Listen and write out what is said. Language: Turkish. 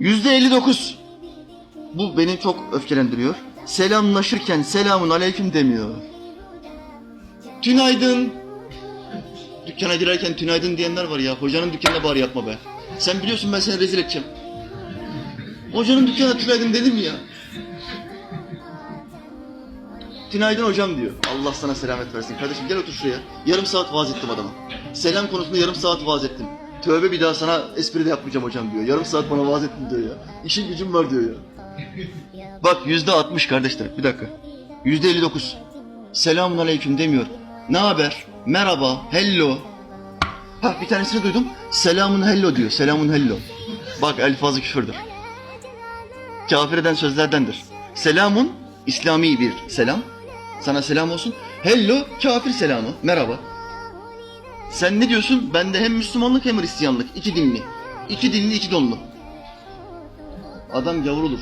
Yüzde 59. Bu beni çok öfkelendiriyor. Selamlaşırken selamun aleyküm demiyor. Tünaydın. Dükkana girerken tünaydın diyenler var ya. Hocanın dükkanına bari yapma be. Sen biliyorsun ben seni rezil edeceğim. Hocanın dükkanına tünaydın dedim ya? Tünaydın hocam diyor. Allah sana selamet versin. Kardeşim gel otur şuraya. Yarım saat vaaz ettim adama. Selam konusunda yarım saat vaaz ettim. Tövbe bir daha sana espri de yapmayacağım hocam diyor. Yarım saat bana vaaz ettin diyor ya. İşin gücüm var diyor ya. Bak yüzde altmış kardeşler. Bir dakika. Yüzde elli dokuz. Selamun aleyküm demiyor. Ne haber? Merhaba. Hello. Ha bir tanesini duydum. Selamun hello diyor. Selamun hello. Bak elfazı küfürdür. Kafir eden sözlerdendir. Selamun İslami bir selam. Sana selam olsun. Hello kafir selamı. Merhaba. Sen ne diyorsun? Bende hem Müslümanlık hem Hristiyanlık. İki dinli. İki dinli iki donlu. Adam gavur olur.